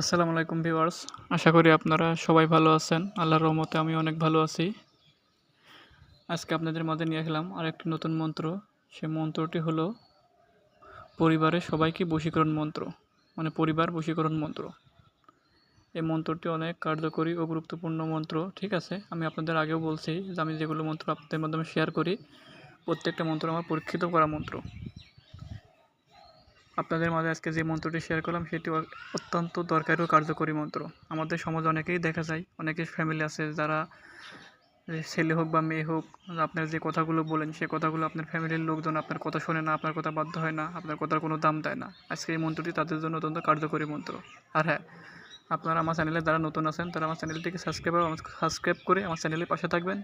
আসসালামু আলাইকুম ভিউয়ার্স। আশা করি আপনারা সবাই ভালো আছেন। আল্লাহর রহমতে আমি অনেক ভালো আছি। আজকে আপনাদের মাঝে নিয়ে আসলাম আরেকটি নতুন মন্ত্র। সে মন্ত্রটি হলো পরিবারের সবাইকে বশীকরণ মন্ত্র মানে পরিবার বশীকরণ মন্ত্র। এই মন্ত্রটি অনেক কার্যকরী ও গুরুত্বপূর্ণ মন্ত্র, ঠিক আছে? আমি আপনাদের আগেও বলছি যে আমি যেগুলো মন্ত্র আপনাদের মাধ্যমে শেয়ার করি, প্রত্যেকটা মন্ত্র আমার পরীক্ষিত করা মন্ত্র। আপনাদের মাঝে আজকে যে মন্ত্রটি শেয়ার করলাম, সেটি অত্যন্ত দরকারি ও কার্যকরী মন্ত্র। আমাদের সমাজে অনেকেই দেখা যায়, অনেকের ফ্যামিলি আছে যারা ছেলে হোক বা মেয়ে হোক, আপনার যে কথাগুলো বলেন, সে কথাগুলো আপনার ফ্যামিলির লোকজন আপনার কথা শোনে না, আপনার কথা বাধ্য হয় না, আপনার কথার কোনো দাম দেয় না। আজকে এই মন্ত্রটি তাদের জন্য অত্যন্ত কার্যকরী মন্ত্র। আর হ্যাঁ আপনারা আমার চ্যানেলে যারা নতুন আছেন, তারা আমার চ্যানেলটিকে সাবস্ক্রাইব সাবস্ক্রাইব করে আমার চ্যানেলের পাশে থাকবেন।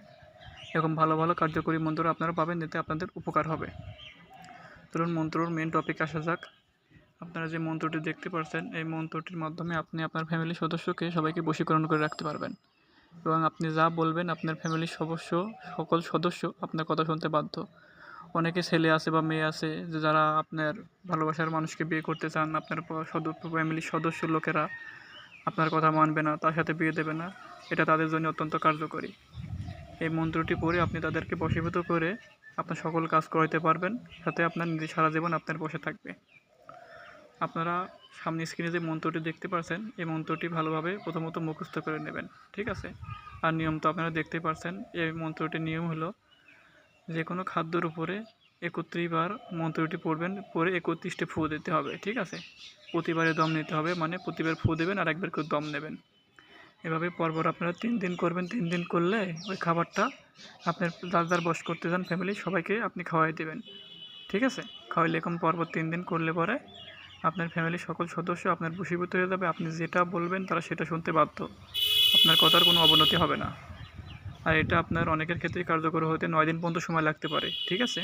এরকম ভালো ভালো, কার্যকরী মন্ত্র আপনারা পাবেন, এতে আপনাদের উপকার হবে। ধরুন মন্ত্রর মেন টপিক আসা যাক। আপনারা যে মন্ত্রটি দেখতে পাচ্ছেন এই মন্ত্রটির মাধ্যমে আপনি আপনার ফ্যামিলির সদস্যকে সবাইকে বশীকরণ করে রাখতে পারবেন। এবং আপনি যা বলবেন, আপনার ফ্যামিলির সদস্য, সকল সদস্য আপনার কথা শুনতে বাধ্য। অনেকে ছেলে আছে বা মেয়ে আছে, যে যারা আপনার ভালোবাসার মানুষকে বিয়ে করতে চান, আপনার ফ্যামিলির সদস্য লোকেরা আপনার কথা মানবে না, তার সাথে বিয়ে দেবে না। এটা তাদের জন্য অত্যন্ত কার্যকরী। এই মন্ত্রটি পড়ে আপনি তাদেরকে বশীভূত করে আপনার সকল কাজ করাইতে পারবেন, সাথে আপনার নিজে সারা জীবন আপনার বসে থাকবে। আপনারা সামনে স্ক্রিনে যে মন্ত্রটি দেখতে পাচ্ছেন এই মন্ত্রটি ভালোভাবে প্রথমত মুখস্থ করে নেবেন, ঠিক আছে? আর নিয়ম তো আপনারা দেখতেই পাচ্ছেন এই মন্ত্রটির নিয়ম হলো যে কোনো খাদ্যর উপরে একত্রিশ বার মন্ত্রটি পড়বেন, পরে একত্রিশটি ফু দিতে হবে, ঠিক আছে? প্রতিবারে দম নিতে হবে মানে প্রতিবার ফু দেবেন আর একবার করে দম নেবেন। এভাবে পরপর আপনারা তিন দিন করবেন, তিন দিন করলে ওই খাবারটা আপনার যার যার বস করতে চান ফ্যামিলি সবাইকে আপনি খাওয়াই দেবেন, ঠিক আছে? খাওয়াইলে এরকম পরপর তিন দিন করলে পরে আপনার ফ্যামিলির সকল সদস্য আপনার বশীভূত হয়ে যাবে। আপনি যেটা বলবেন, তারা সেটা শুনতে বাধ্য। আপনার কথার কোনো অবনতি হবে না। আর এটা আপনার অনেকের ক্ষেত্রেই কার্যকর হতে নয় দিন পর্যন্ত সময় লাগতে পারে, ঠিক আছে?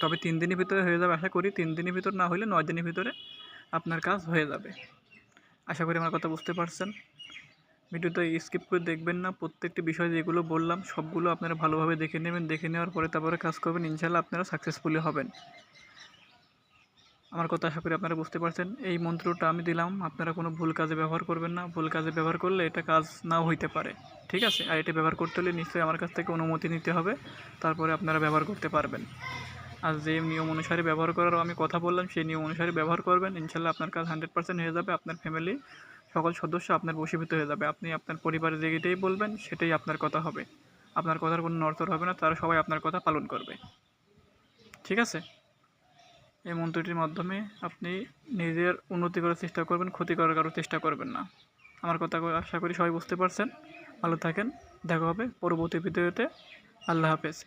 তবে তিন দিনের ভিতরে হয়ে যাবে, আশা করি। তিন দিনের ভিতর না হলে নয় দিনের ভিতরে আপনার কাজ হয়ে যাবে। আশা করি আমার কথা বুঝতে পারছেন। ভিডিওটা স্কিপ করে দেখবেন না। প্রত্যেকটি বিষয় যেগুলো বললাম, সবগুলো আপনারা ভালোভাবে দেখে নেবেন। দেখে নেওয়ার পরে তারপরে কাজ করবেন। ইনশাল্লাহ আপনারা সাকসেসফুলি হবেন। আমার কথা আশা করি আপনারা বুঝতে পারছেন। এই মন্ত্রটা আমি দিলাম। আপনারা কোনো ভুল কাজে ব্যবহার করবেন না। ভুল কাজে ব্যবহার করলে এটা কাজ নাও হইতে পারে। ঠিক আছে? আর এটা ব্যবহার করতে হলে নিশ্চয়ই আমার কাছ থেকে অনুমতি নিতে হবে। তারপরে আপনারা ব্যবহার করতে পারবেন। আর যে নিয়ম অনুসারে ব্যবহার করার আমি কথা বললাম, সেই নিয়ম অনুসারে ব্যবহার করবেন। ইনশাল্লাহ আপনার কাজ হান্ড্রেড পার্সেন্ট হয়ে যাবে। আপনার ফ্যামিলি, সকল সদস্য আপনার বশীভূত হয়ে যাবে। আপনি আপনার পরিবারে যেটাই বলবেন, সেটাই আপনার কথা হবে। আপনার কথার কোনো নড়চড় হবে না। তারা সবাই আপনার কথা পালন করবে। ঠিক আছে? এই মন্ত্রটির মাধ্যমে আপনি নিজের উন্নতি করার চেষ্টা করবেন, ক্ষতি করার কারও চেষ্টা করবেন না। আমার কথা আশা করি সবাই বুঝতে পারছেন। ভালো থাকেন, দেখা হবে পরবর্তী ভিডিওতে। আল্লাহ হাফেজ।